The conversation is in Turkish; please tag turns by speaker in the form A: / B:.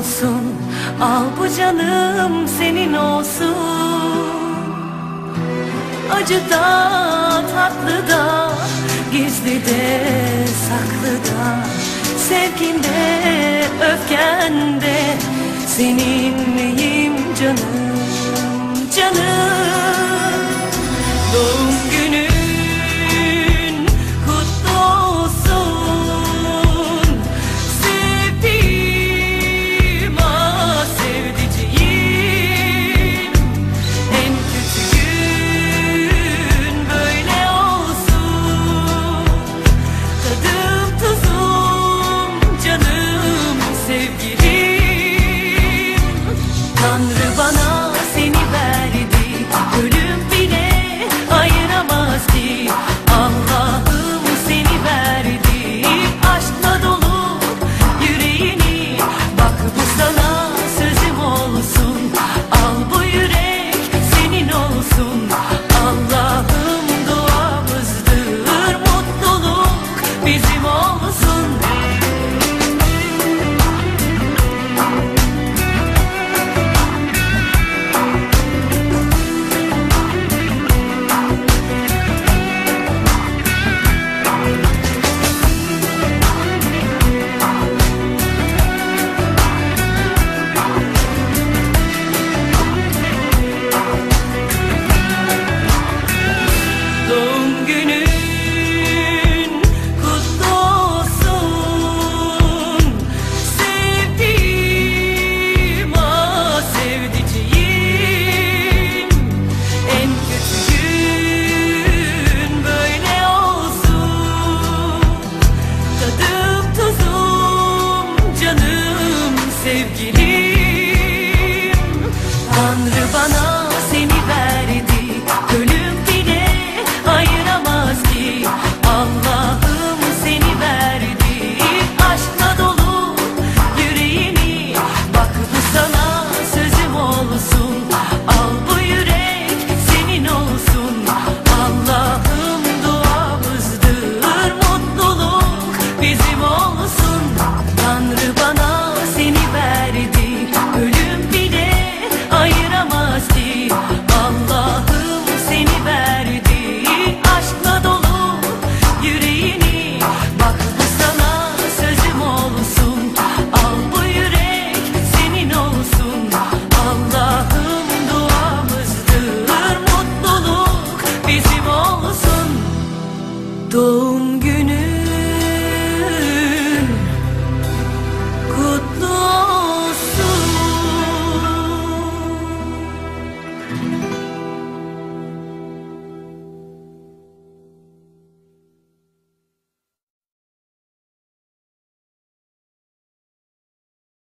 A: olsun. Al bu canım senin olsun. Acı da tatlı da Gizli de saklı da. Sevginde öfkende Seninleyim canım Canım? Doğru sevgilim. Tanrı bana seni verdi.